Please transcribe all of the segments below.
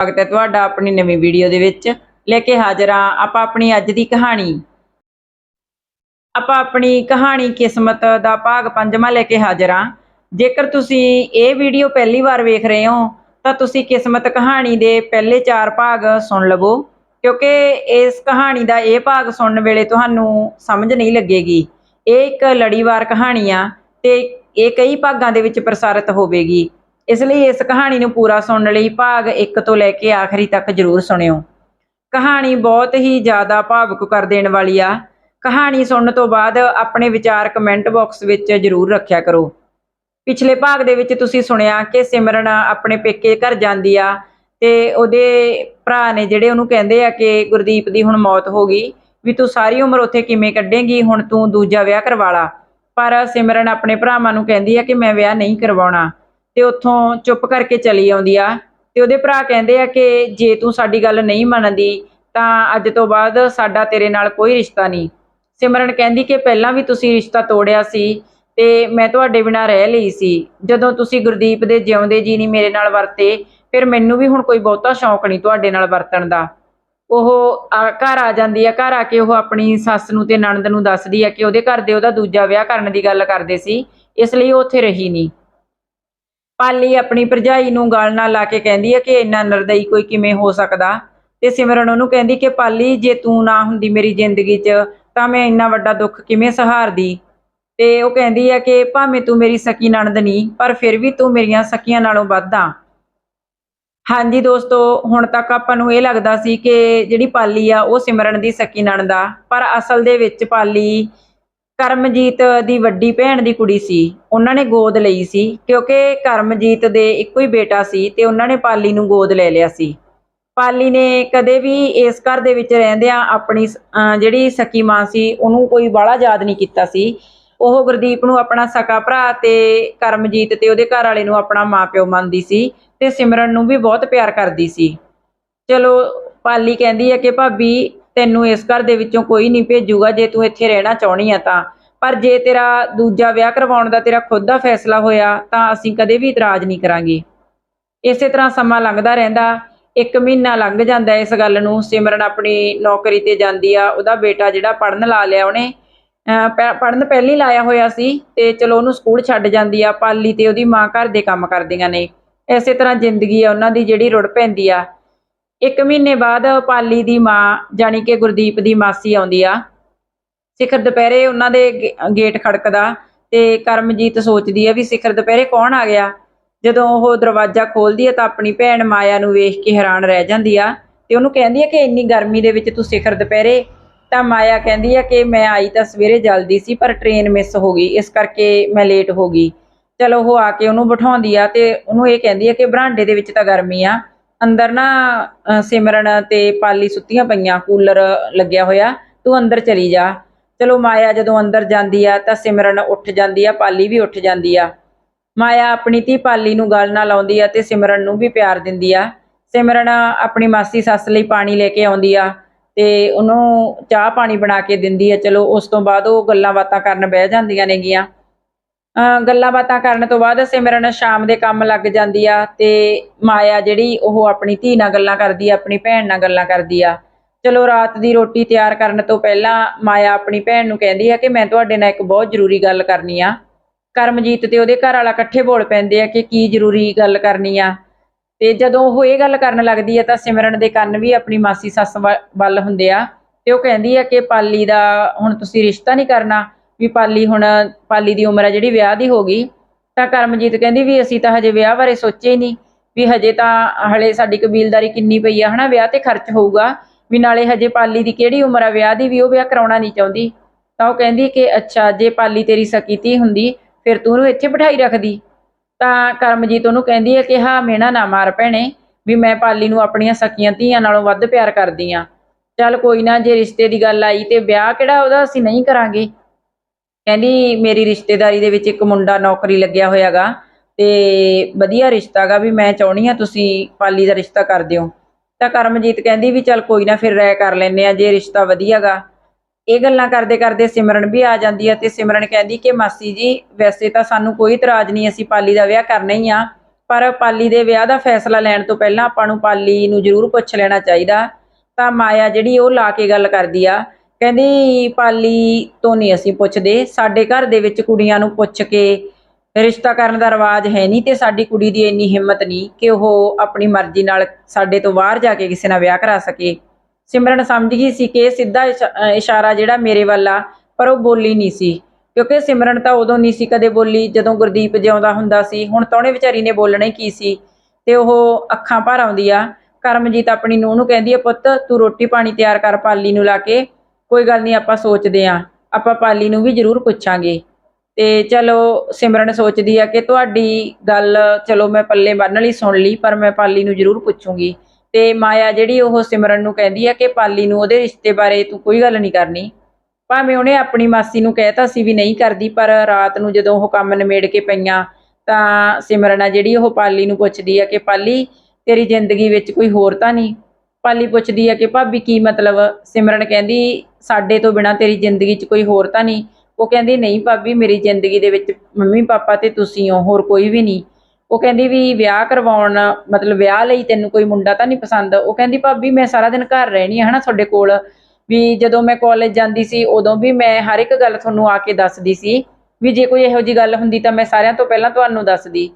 ਸਵਾਗਤ ਹੈ ਤੁਹਾਡਾ ਆਪਣੀ ਨਵੀਂ ਵੀਡੀਓ ਦੇ ਵਿੱਚ। ਲੈ ਕੇ ਹਾਜ਼ਰ ਹਾਂ ਆਪਾਂ ਆਪਣੀ ਅੱਜ ਦੀ ਕਹਾਣੀ। ਆਪਾਂ ਆਪਣੀ ਕਹਾਣੀ ਕਿਸਮਤ ਦਾ ਭਾਗ ਪੰਜਵਾਂ ਲੈ ਕੇ ਹਾਜ਼ਰ ਹਾਂ। ਜੇਕਰ ਤੁਸੀਂ ਇਹ ਵੀਡੀਓ ਪਹਿਲੀ ਵਾਰ ਵੇਖ ਰਹੇ ਹੋ, ਤਾਂ ਤੁਸੀਂ ਕਿਸਮਤ ਕਹਾਣੀ ਦੇ ਪਹਿਲੇ 4 ਭਾਗ ਸੁਣ ਲਵੋ, ਕਿਉਂਕਿ ਇਸ ਕਹਾਣੀ ਦਾ ਇਹ ਭਾਗ ਸੁਣਨ ਵੇਲੇ ਤੁਹਾਨੂੰ ਸਮਝ ਨਹੀਂ ਲੱਗੇਗੀ। ਇਹ ਇੱਕ ਲੜੀਵਾਰ ਕਹਾਣੀ ਆ ਤੇ ਇਹ ਕਈ ਭਾਗਾਂ ਦੇ ਵਿੱਚ ਪ੍ਰਸਾਰਿਤ ਹੋਵੇਗੀ। ਇਸ ਲਈ ਇਸ ਕਹਾਣੀ ਨੂੰ ਪੂਰਾ ਸੁਣਨ ਲਈ ਭਾਗ 1 ਤੋਂ ਲੈ ਕੇ ਆਖਰੀ ਤੱਕ ਜ਼ਰੂਰ ਸੁਣਿਓ। ਕਹਾਣੀ ਬਹੁਤ ਹੀ ਜ਼ਿਆਦਾ ਭਾਵੁਕ ਕਰ ਦੇਣ ਵਾਲੀ ਆ। ਕਹਾਣੀ ਸੁਣਨ ਤੋਂ ਬਾਅਦ ਆਪਣੇ ਵਿਚਾਰ ਕਮੈਂਟ ਬਾਕਸ ਵਿੱਚ ਜ਼ਰੂਰ ਰੱਖਿਆ ਕਰੋ। ਪਿਛਲੇ ਭਾਗ ਦੇ ਵਿੱਚ ਤੁਸੀਂ ਸੁਣਿਆ ਕਿ ਸਿਮਰਨ ਆਪਣੇ ਪੇਕੇ ਘਰ ਜਾਂਦੀ ਆ ਤੇ ਉਹਦੇ ਭਰਾ ਨੇ ਜਿਹੜੇ ਉਹਨੂੰ ਕਹਿੰਦੇ ਆ ਕਿ ਗੁਰਦੀਪ ਦੀ ਹੁਣ ਮੌਤ ਹੋ ਗਈ, ਵੀ ਤੂੰ ਸਾਰੀ ਉਮਰ ਉੱਥੇ ਕਿਵੇਂ ਕੱਢੇਂਗੀ, ਹੁਣ ਤੂੰ ਦੂਜਾ ਵਿਆਹ ਕਰਵਾ ਲਾ। ਪਰ ਸਿਮਰਨ ਆਪਣੇ ਭਰਾਵਾਂ ਨੂੰ ਕਹਿੰਦੀ ਆ ਕਿ ਮੈਂ ਵਿਆਹ ਨਹੀਂ ਕਰਵਾਉਣਾ। ਤੇ ਉੱਥੋਂ ਚੁੱਪ ਕਰਕੇ ਚਲੀ ਆਉਂਦੀ ਆ। ਤੇ ਉਹਦੇ ਭਰਾ ਕਹਿੰਦੇ ਆ ਕਿ ਜੇ ਤੂੰ ਸਾਡੀ ਗੱਲ ਨਹੀਂ ਮੰਨਦੀ, ਤਾਂ ਅੱਜ ਤੋਂ ਬਾਅਦ ਸਾਡਾ ਤੇਰੇ ਨਾਲ ਕੋਈ ਰਿਸ਼ਤਾ ਨਹੀਂ। ਸਿਮਰਨ ਕਹਿੰਦੀ ਕਿ ਪਹਿਲਾਂ ਵੀ ਤੁਸੀਂ ਰਿਸ਼ਤਾ ਤੋੜਿਆ ਸੀ ਤੇ ਮੈਂ ਤੁਹਾਡੇ ਬਿਨਾਂ ਰਹਿ ਲਈ ਸੀ। ਜਦੋਂ ਤੁਸੀਂ ਗੁਰਦੀਪ ਦੇ ਜਿਉਂਦੇ ਜੀ ਨਹੀਂ ਮੇਰੇ ਨਾਲ ਵਰਤੇ, ਫਿਰ ਮੈਨੂੰ ਵੀ ਹੁਣ ਕੋਈ ਬਹੁਤਾ ਸ਼ੌਂਕ ਨਹੀਂ ਤੁਹਾਡੇ ਨਾਲ ਵਰਤਣ ਦਾ। ਉਹ ਆ- ਘਰ ਆ ਜਾਂਦੀ ਆ, ਘਰ ਆ ਕੇ ਉਹ ਆਪਣੀ ਸੱਸ ਨੂੰ ਤੇ ਨਣਦ ਨੂੰ ਦੱਸਦੀ ਆ ਕਿ ਉਹਦੇ ਘਰ ਦੇ ਉਹਦਾ ਦੂਜਾ ਵਿਆਹ ਕਰਨ ਦੀ ਗੱਲ ਕਰਦੇ ਸੀ, ਇਸ ਲਈ ਉਹ ਉੱਥੇ ਰਹੀ ਨਹੀਂ। ਪਾਲੀ ਆਪਣੀ ਭਰਜਾਈ ਨੂੰ ਗਲ ਨਾਲ ਲਾ ਕੇ ਕਹਿੰਦੀ ਹੈ ਕਿ ਇੰਨਾ ਨਰਦਈ ਕੋਈ ਕਿਵੇਂ ਹੋ ਸਕਦਾ? ਤੇ ਸਿਮਰਨ ਉਹਨੂੰ ਕਹਿੰਦੀ ਕਿ ਪਾਲੀ, ਜੇ ਤੂੰ ਨਾ ਹੁੰਦੀ ਮੇਰੀ ਜ਼ਿੰਦਗੀ 'ਚ, ਤਾਂ ਮੈਂ ਇੰਨਾ ਵੱਡਾ ਦੁੱਖ ਕਿਵੇਂ ਸਹਾਰਦੀ? ਤੇ ਉਹ ਕਹਿੰਦੀ ਹੈ ਕਿ ਭਾਵੇਂ ਤੂੰ ਮੇਰੀ ਸਕੀ ਨਣਦ ਨਹੀਂ, ਪਰ ਫਿਰ ਵੀ ਤੂੰ ਮੇਰੀਆਂ ਸਕੀਆਂ ਨਾਲੋਂ ਵੱਧ ਆ। ਹਾਂਜੀ ਦੋਸਤੋ, ਹੁਣ ਤੱਕ ਆਪਾਂ ਨੂੰ ਇਹ ਲੱਗਦਾ ਸੀ ਕਿ ਜਿਹੜੀ ਪਾਲੀ ਆ, ਉਹ ਸਿਮਰਨ ਦੀ ਸਕੀ ਨਣਦ ਆ, ਪਰ ਅਸਲ ਦੇ ਵਿੱਚ ਪਾਲੀ ਕਰਮਜੀਤ ਦੀ ਵੱਡੀ ਭੈਣ ਦੀ ਕੁੜੀ ਸੀ, ਉਹਨਾਂ ਨੇ ਗੋਦ ਲਈ ਸੀ, ਕਿਉਂਕਿ ਕਰਮਜੀਤ ਦੇ ਇੱਕੋ ਹੀ ਬੇਟਾ ਸੀ ਤੇ ਉਹਨਾਂ ਨੇ ਪਾਲੀ ਨੂੰ ਗੋਦ ਲੈ ਲਿਆ ਸੀ। ਪਾਲੀ ਨੇ ਕਦੇ ਵੀ ਇਸ ਘਰ ਦੇ ਵਿੱਚ ਰਹਿੰਦਿਆਂ ਆਪਣੀ ਜਿਹੜੀ ਸਕੀ ਮਾਂ ਸੀ, ਉਹਨੂੰ ਕੋਈ ਬਾਹਲਾ ਯਾਦ ਨਹੀਂ ਕੀਤਾ ਸੀ। ਉਹ ਗੁਰਦੀਪ ਨੂੰ ਆਪਣਾ ਸਕਾ ਭਰਾ ਤੇ ਕਰਮਜੀਤ ਤੇ ਉਹਦੇ ਘਰ ਵਾਲੇ ਨੂੰ ਆਪਣਾ ਮਾਪਿਓ ਮੰਨਦੀ ਸੀ ਤੇ ਸਿਮਰਨ ਨੂੰ ਵੀ ਬਹੁਤ ਪਿਆਰ ਕਰਦੀ ਸੀ। ਚਲੋ, ਪਾਲੀ ਕਹਿੰਦੀ ਹੈ ਕਿ ਭਾਬੀ ਤੈਨੂੰ ਇਸ ਘਰ ਦੇ ਵਿੱਚੋਂ ਕੋਈ ਨਹੀਂ ਭੇਜੂਗਾ, ਜੇ ਤੂੰ ਇੱਥੇ ਰਹਿਣਾ ਚਾਹਣੀ ਆ ਤਾਂ। ਪਰ ਜੇ ਤੇਰਾ ਦੂਜਾ ਵਿਆਹ ਕਰਵਾਉਣ ਦਾ ਤੇਰਾ ਖੁਦ ਦਾ ਫੈਸਲਾ ਹੋਇਆ, ਤਾਂ ਅਸੀਂ ਕਦੇ ਵੀ ਇਤਰਾਜ਼ ਨਹੀਂ ਕਰਾਂਗੇ। ਇਸੇ ਤਰ੍ਹਾਂ ਸਮਾਂ ਲੰਘਦਾ ਰਹਿੰਦਾ, ਇੱਕ ਮਹੀਨਾ ਲੰਘ ਜਾਂਦਾ ਇਸ ਗੱਲ ਨੂੰ। ਸਿਮਰਨ ਆਪਣੀ ਨੌਕਰੀ ਤੇ ਜਾਂਦੀ ਆ, ਉਹਦਾ ਬੇਟਾ ਜਿਹੜਾ ਪੜਨ ਲਾ ਲਿਆ ਉਹਨੇ ਪੜਨ ਪਹਿਲੀ ਲਾਇਆ ਹੋਇਆ ਸੀ ਤੇ ਚਲੋ ਉਹਨੂੰ ਸਕੂਲ ਛੱਡ ਜਾਂਦੀ ਆ, ਪਾਲੀ ਤੇ ਉਹਦੀ ਮਾਂ ਘਰ ਦੇ ਕੰਮ ਕਰਦੀਆਂ ਨੇ। ਇਸੇ ਤਰ੍ਹਾਂ ਜ਼ਿੰਦਗੀ ਆ, ਉਹਨਾਂ ਦੀ ਜਿਹੜੀ ਰੁੜ ਪੈਂਦੀ ਆ ਇੱਕ ਮਹੀਨੇ ਬਾਅਦ ਪਾਲੀ ਦੀ ਮਾਂ, ਜਾਣੀ ਕਿ ਗੁਰਦੀਪ ਦੀ ਮਾਸੀ ਆਉਂਦੀ ਆ। ਸਿਖਰ ਦੁਪਹਿਰੇ ਉਹਨਾਂ ਦੇ ਗੇਟ ਖੜਕਦਾ ਤੇ ਕਰਮਜੀਤ ਸੋਚਦੀ ਆ ਵੀ ਸਿਖਰ ਦੁਪਹਿਰੇ ਕੌਣ ਆ ਗਿਆ? ਜਦੋਂ ਉਹ ਦਰਵਾਜ਼ਾ ਖੋਲਦੀ ਹੈ ਤਾਂ ਆਪਣੀ ਭੈਣ ਮਾਇਆ ਨੂੰ ਵੇਖ ਕੇ ਹੈਰਾਨ ਰਹਿ ਜਾਂਦੀ ਆ ਤੇ ਉਹਨੂੰ ਕਹਿੰਦੀ ਆ ਕਿ ਇੰਨੀ ਗਰਮੀ ਦੇ ਵਿੱਚ ਤੂੰ ਸਿਖਰ ਦੁਪਹਿਰੇ? ਤਾਂ ਮਾਇਆ ਕਹਿੰਦੀ ਆ ਕਿ ਮੈਂ ਆਈ ਤਾਂ ਸਵੇਰੇ ਜਲਦੀ ਸੀ, ਪਰ ਟ੍ਰੇਨ ਮਿਸ ਹੋ ਗਈ, ਇਸ ਕਰਕੇ ਮੈਂ ਲੇਟ ਹੋ ਗਈ। ਚਲੋ ਉਹ ਆ ਕੇ ਉਹਨੂੰ ਬਿਠਾਉਂਦੀ ਆ ਤੇ ਉਹਨੂੰ ਇਹ ਕਹਿੰਦੀ ਆ ਕਿ ਬਰਾਂਡੇ ਦੇ ਵਿੱਚ ਤਾਂ ਗਰਮੀ ਆ ਅੰਦਰ ਨਾ ਅ, ਸਿਮਰਨ ਤੇ ਪਾਲੀ ਸੁੱਤੀਆਂ ਪਈਆਂ ਕੂਲਰ ਲੱਗਿਆ ਹੋਇਆ ਤੂੰ ਅੰਦਰ ਚਲੀ ਜਾ। ਚਲੋ ਮਾਇਆ ਜਦੋਂ ਅੰਦਰ ਜਾਂਦੀ ਆ ਤਾਂ ਸਿਮਰਨ ਉੱਠ ਜਾਂਦੀ ਆ ਪਾਲੀ ਵੀ ਉੱਠ ਜਾਂਦੀ ਆ। ਮਾਇਆ ਆਪਣੀ ਧੀ ਪਾਲੀ ਨੂੰ ਗੱਲ ਨਾਲ ਲਾਉਂਦੀ ਆ ਤੇ ਸਿਮਰਨ ਨੂੰ ਵੀ ਪਿਆਰ ਦਿੰਦੀ ਆ। ਸਿਮਰਨ ਆਪਣੀ ਮਾਸੀ ਸੱਸ ਲਈ ਪਾਣੀ ਲੈ ਕੇ ਆਉਂਦੀ ਆ ਤੇ ਉਹਨੂੰ ਚਾਹ ਪਾਣੀ ਬਣਾ ਕੇ ਦਿੰਦੀ ਆ। ਚਲੋ ਉਸ ਤੋਂ ਬਾਅਦ ਉਹ ਗੱਲਾਂ ਬਾਤਾਂ ਕਰਨ ਬਹਿ ਜਾਂਦੀਆਂ ਨੇਗੀਆਂ। ਅਹ ਗੱਲਾਂ ਬਾਤਾਂ ਕਰਨ ਤੋਂ ਬਾਅਦ ਸਿਮਰਨ ਸ਼ਾਮ ਦੇ ਕੰਮ ਲੱਗ ਜਾਂਦੀ ਆ ਤੇ ਮਾਇਆ ਜਿਹੜੀ ਉਹ ਆਪਣੀ ਧੀ ਨਾਲ ਗੱਲਾਂ ਕਰਦੀ ਆ, ਆਪਣੀ ਭੈਣ ਨਾਲ ਗੱਲਾਂ ਕਰਦੀ ਆ। ਚਲੋ ਰਾਤ ਦੀ ਰੋਟੀ ਤਿਆਰ ਕਰਨ ਤੋਂ ਪਹਿਲਾਂ ਮਾਇਆ ਆਪਣੀ ਭੈਣ ਨੂੰ ਕਹਿੰਦੀ ਆ ਕਿ ਮੈਂ ਤੁਹਾਡੇ ਨਾਲ ਇੱਕ ਬਹੁਤ ਜ਼ਰੂਰੀ ਗੱਲ ਕਰਨੀ ਆ। ਕਰਮਜੀਤ ਤੇ ਉਹਦੇ ਘਰ ਵਾਲਾ ਇਕੱਠੇ ਬੋਲ ਪੈਂਦੇ ਆ ਕਿ ਕੀ ਜ਼ਰੂਰੀ ਗੱਲ ਕਰਨੀ ਆ। ਤੇ ਜਦੋਂ ਉਹ ਇਹ ਗੱਲ ਕਰਨ ਲੱਗਦੀ ਆ ਤਾਂ ਸਿਮਰਨ ਦੇ ਕੰਨ ਵੀ ਆਪਣੀ ਮਾਸੀ ਸੱਸ ਵ- ਵੱਲ ਹੁੰਦੇ ਆ। ਤੇ ਉਹ ਕਹਿੰਦੀ ਆ ਕਿ ਪਾਲੀ ਦਾ ਹੁਣ ਤੁਸੀਂ ਰਿਸ਼ਤਾ ਨਹੀਂ ਕਰਨਾ। ਵੀ ਪਾਲੀ ਹੁਣ, ਪਾਲੀ ਦੀ ਉਮਰ ਆ ਜਿਹੜੀ ਵਿਆਹ ਦੀ ਹੋ ਗਈ, ਤਾਂ ਕਰਮਜੀਤ ਕਹਿੰਦੀ ਵੀ ਅਸੀਂ ਤਾਂ ਹਜੇ ਵਿਆਹ ਬਾਰੇ ਸੋਚੇ ਨਹੀਂ, ਵੀ ਹਜੇ ਤਾਂ ਹਲੇ ਸਾਡੀ ਕਬੀਲਦਾਰੀ ਕਿੰਨੀ ਪਈ ਆ, ਹਨਾ, ਵਿਆਹ ਤੇ ਖਰਚ ਹੋਊਗਾ, ਵੀ ਨਾਲੇ ਹਜੇ ਪਾਲੀ ਦੀ ਕਿਹੜੀ ਉਮਰ ਆ, ਵਿਆਹ ਦੀ ਵੀ ਉਹ ਵਿਆਹ ਕਰਾਉਣਾ ਨਹੀਂ ਚਾਹੁੰਦੀ, ਤਾਂ ਉਹ ਕਹਿੰਦੀ ਕਿ ਅੱਛਾ, ਜੇ ਪਾਲੀ ਤੇਰੀ ਸਕੀ ਧੀ ਹੁੰਦੀ, ਫਿਰ ਤੂੰ ਉਹਨੂੰ ਇੱਥੇ ਬਿਠਾਈ ਰੱਖਦੀ। ਤਾਂ ਕਰਮਜੀਤ ਉਹਨੂੰ ਕਹਿੰਦੀ ਹੈ ਕਿ ਹਾਂ ਮੇਣਾ ਨਾ ਮਾਰ ਭੈਣੇ, ਵੀ ਮੈਂ ਪਾਲੀ ਨੂੰ ਆਪਣੀਆਂ ਸਕੀਆਂ ਧੀਆਂ ਨਾਲੋਂ ਵੱਧ ਪਿਆਰ ਕਰਦੀ ਆ। ਚੱਲ ਕੋਈ ਨਾ, ਜੇ ਰਿਸ਼ਤੇ ਦੀ ਗੱਲ ਆਈ ਤੇ ਵਿਆਹ ਕਿਹੜਾ ਉਹਦਾ ਅਸੀਂ ਨਹੀਂ ਕਰਾਂਗੇ। ਕਹਿੰਦੀ ਮੇਰੀ ਰਿਸ਼ਤੇਦਾਰੀ ਦੇ ਵਿੱਚ ਇੱਕ ਮੁੰਡਾ ਨੌਕਰੀ ਲੱਗਿਆ ਹੋਇਆਗਾ ਤੇ ਵਧੀਆ ਰਿਸ਼ਤਾ ਗਾ ਵੀ ਮੈਂ ਚਾਹਣੀ ਆ ਤੁਸੀਂ ਪਾਲੀ ਦਾ ਰਿਸ਼ਤਾ ਕਰ ਦਿਓ। ਤਾਂ ਕਰਮਜੀਤ ਕਹਿੰਦੀ ਵੀ ਚੱਲ ਕੋਈ ਨਾ ਫਿਰ ਰਾਇ ਕਰ ਲੈਨੇ ਆ ਜੇ ਰਿਸ਼ਤਾ ਵਧੀਆਗਾ। ਇਹ ਗੱਲਾਂ ਕਰਦੇ ਕਰਦੇ ਸਿਮਰਨ ਵੀ ਆ ਜਾਂਦੀ ਆ ਤੇ ਸਿਮਰਨ ਕਹਿੰਦੀ ਕਿ ਮਾਸੀ ਜੀ, ਵੈਸੇ ਤਾਂ ਸਾਨੂੰ ਕੋਈ ਇਤਰਾਜ਼ ਨਹੀਂ, ਅਸੀਂ ਪਾਲੀ ਦਾ ਵਿਆਹ ਕਰਨਾ ਹੀ ਆ। ਪਰ ਪਾਲੀ ਦੇ ਵਿਆਹ ਦਾ ਫੈਸਲਾ ਲੈਣ ਤੋਂ ਪਹਿਲਾਂ ਆਪਾਂ ਨੂੰ ਪਾਲੀ ਨੂੰ ਜ਼ਰੂਰ ਪੁੱਛ ਲੈਣਾ ਚਾਹੀਦਾ। ਤਾਂ ਮਾਇਆ ਜਿਹੜੀ ਉਹ ਲਾ ਕੇ ਗੱਲ ਕਰਦੀ ਆ। ਕਹਿੰਦੀ, ਪਾਲੀ ਤੋਂ ਨਹੀਂ ਅਸੀਂ ਪੁੱਛਦੇ। ਸਾਡੇ ਘਰ ਦੇ ਵਿੱਚ ਕੁੜੀਆਂ ਨੂੰ ਪੁੱਛ ਕੇ ਰਿਸ਼ਤਾ ਕਰਨ ਦਾ ਰਿਵਾਜ ਹੈ ਨਹੀਂ ਤੇ ਸਾਡੀ ਕੁੜੀ ਦੀ ਇੰਨੀ ਹਿੰਮਤ ਨਹੀਂ ਕਿ ਉਹ ਆਪਣੀ ਮਰਜ਼ੀ ਨਾਲ ਸਾਡੇ ਤੋਂ ਬਾਹਰ ਜਾ ਕੇ ਕਿਸੇ ਨਾਲ ਵਿਆਹ ਕਰਾ ਸਕੇ। ਸਿਮਰਨ ਸਮਝ ਗਈ ਸੀ ਕਿ ਸਿੱਧਾ ਇਸ਼ਾਰਾ ਜਿਹੜਾ ਮੇਰੇ ਵੱਲ ਆ, ਪਰ ਉਹ ਬੋਲੀ ਨਹੀਂ ਸੀ। ਕਿਉਂਕਿ ਸਿਮਰਨ ਤਾਂ ਉਦੋਂ ਨਹੀਂ ਸੀ ਕਦੇ ਬੋਲੀ, ਜਦੋਂ ਗੁਰਦੀਪ ਜਿਉਂਦਾ ਹੁੰਦਾ ਸੀ। ਹੁਣ ਤਾਂ ਉਹਨੇ ਵਿਚਾਰੀ ਨੇ ਬੋਲਣਾ ਹੀ ਕੀ ਸੀ? ਤੇ ਉਹ ਅੱਖਾਂ ਭਰ ਆਉਂਦੀ ਆ। ਕਰਮਜੀਤ ਆਪਣੀ ਨੂੰਹ ਨੂੰ ਕਹਿੰਦੀ ਆ, ਪੁੱਤ, ਤੂੰ ਰੋਟੀ ਪਾਣੀ ਤਿਆਰ ਕਰ ਪਾਲੀ ਨੂੰ ਲਾ ਕੇ। ਕੋਈ ਗੱਲ ਨਹੀਂ, ਆਪਾਂ ਸੋਚਦੇ ਆ ਆਪਾਂ ਪਾਲੀ ਨੂੰ ਵੀ ਜ਼ਰੂਰ ਪੁੱਛਾਂਗੇ। ਤੇ ਚਲੋ, ਸਿਮਰਨ ਸੋਚਦੀ ਆ ਕਿ ਤੁਹਾਡੀ ਗੱਲ ਚਲੋ ਮੈਂ ਪੱਲੇ ਬੰਨ ਲਈ ਸੁਣ ਲਈ, ਪਰ ਮੈਂ ਪਾਲੀ ਨੂੰ ਜ਼ਰੂਰ ਪੁੱਛੂੰਗੀ। ਤੇ ਮਾਇਆ ਜਿਹੜੀ ਉਹ ਸਿਮਰਨ ਨੂੰ ਕਹਿੰਦੀ ਆ ਕਿ ਪਾਲੀ ਨੂੰ ਉਹਦੇ ਰਿਸ਼ਤੇ ਬਾਰੇ ਤੂੰ ਕੋਈ ਗੱਲ ਨਹੀਂ ਕਰਨੀ। ਭਾਵੇਂ ਉਹਨੇ ਆਪਣੀ ਮਾਸੀ ਨੂੰ ਕਹਿਤਾ ਸੀ ਵੀ ਨਹੀਂ ਕਰਦੀ, ਪਰ ਰਾਤ ਨੂੰ ਜਦੋਂ ਉਹ ਕੰਮ ਨਿਮੇੜ ਕੇ ਪਈਆਂ, ਤਾਂ ਸਿਮਰਨ ਆ ਜਿਹੜੀ ਉਹ ਪਾਲੀ ਨੂੰ ਪੁੱਛਦੀ ਆ ਕਿ ਪਾਲੀ, ਤੇਰੀ ਜ਼ਿੰਦਗੀ ਵਿੱਚ ਕੋਈ ਹੋਰ ਤਾਂ ਨਹੀਂ? ਪਾਲੀ ਪੁੱਛਦੀ ਆ ਕਿ ਭਾਬੀ ਕੀ ਮਤਲਬ? ਸਿਮਰਨ ਕਹਿੰਦੀ, ਸਾਡੇ ਤੋਂ ਬਿਨਾ ਤੇਰੀ ਜ਼ਿੰਦਗੀ 'ਚ ਕੋਈ ਹੋਰ ਤਾਂ ਨਹੀਂ। ਉਹ ਕਹਿੰਦੀ, ਨਹੀਂ ਭਾਬੀ, ਮੇਰੀ ਜ਼ਿੰਦਗੀ ਦੇ ਵਿੱਚ ਮੰਮੀ ਪਾਪਾ ਤੇ ਤੁਸੀਂ ਹੋ, ਹੋਰ ਕੋਈ ਵੀ ਨਹੀਂ। ਉਹ ਕਹਿੰਦੀ ਵੀ ਵਿਆਹ ਕਰਵਾਉਣ, ਮਤਲਬ ਵਿਆਹ ਲਈ ਤੈਨੂੰ ਕੋਈ ਮੁੰਡਾ ਤਾਂ ਨਹੀਂ ਪਸੰਦ? ਉਹ ਕਹਿੰਦੀ, ਭਾਬੀ, ਮੈਂ ਸਾਰਾ ਦਿਨ ਘਰ ਰਹਿਣੀ ਆ ਹਨਾ ਤੁਹਾਡੇ ਕੋਲ। ਵੀ ਜਦੋਂ ਮੈਂ ਕਾਲਜ ਜਾਂਦੀ ਸੀ, ਉਦੋਂ ਵੀ ਮੈਂ ਹਰ ਇੱਕ ਗੱਲ ਤੁਹਾਨੂੰ ਆ ਕੇ ਦੱਸਦੀ ਸੀ। ਵੀ ਜੇ ਕੋਈ ਇਹੋ ਜੀ ਗੱਲ ਹੁੰਦੀ ਤਾਂ ਮੈਂ ਸਾਰਿਆਂ ਤੋਂ ਪਹਿਲਾਂ ਤੁਹਾਨੂੰ ਦੱਸਦੀ।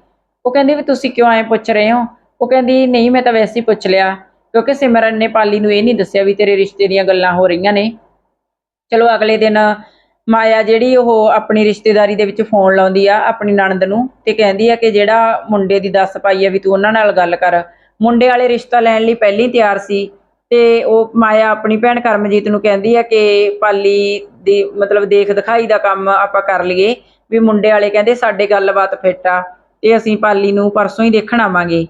ਉਹ ਕਹਿੰਦੀ ਵੀ ਤੁਸੀਂ ਕਿਉਂ ਐਂ ਪੁੱਛ ਰਹੇ ਹੋ? ਉਹ ਕਹਿੰਦੀ, ਨਹੀਂ ਮੈਂ ਤਾਂ ਵੈਸੇ ਹੀ ਪੁੱਛ ਲਿਆ। ਕਿਉਂਕਿ ਸਿਮਰਨ ਨੇ ਪਾਲੀ ਨੂੰ ਇਹ ਨਹੀਂ ਦੱਸਿਆ ਵੀ ਤੇਰੇ ਰਿਸ਼ਤੇ ਦੀਆਂ ਗੱਲਾਂ ਹੋ ਰਹੀਆਂ ਨੇ। ਚਲੋ ਅਗਲੇ ਦਿਨ ਮਾਇਆ ਜਿਹੜੀ ਉਹ ਆਪਣੀ ਰਿਸ਼ਤੇਦਾਰੀ ਦੇ ਵਿੱਚ ਫੋਨ ਲਾਉਂਦੀ ਆ ਆਪਣੀ ਨਣਦ ਨੂੰ ਤੇ ਕਹਿੰਦੀ ਆ ਕਿ ਜਿਹੜਾ ਮੁੰਡੇ ਦੀ ਦੱਸ ਪਾਈ ਆ ਵੀ ਤੂੰ ਉਹਨਾਂ ਨਾਲ ਗੱਲ ਕਰ। ਮੁੰਡੇ ਵਾਲੇ ਰਿਸ਼ਤਾ ਲੈਣ ਲਈ ਪਹਿਲੀ ਤਿਆਰ ਸੀ ਤੇ ਉਹ ਮਾਇਆ ਆਪਣੀ ਭੈਣ ਕਰਮਜੀਤ ਨੂੰ ਕਹਿੰਦੀ ਆ ਕਿ ਪਾਲੀ ਦੀ ਮਤਲਬ ਦੇਖ ਦਿਖਾਈ ਦਾ ਕੰਮ ਆਪਾਂ ਕਰ ਲਈਏ ਵੀ ਮੁੰਡੇ ਵਾਲੇ ਕਹਿੰਦੇ ਸਾਡੇ ਗੱਲਬਾਤ ਫਿੱਟ ਆ, ਤੇ ਅਸੀਂ ਪਾਲੀ ਨੂੰ ਪਰਸੋਂ ਹੀ ਦੇਖਣ ਆਵਾਂਗੇ।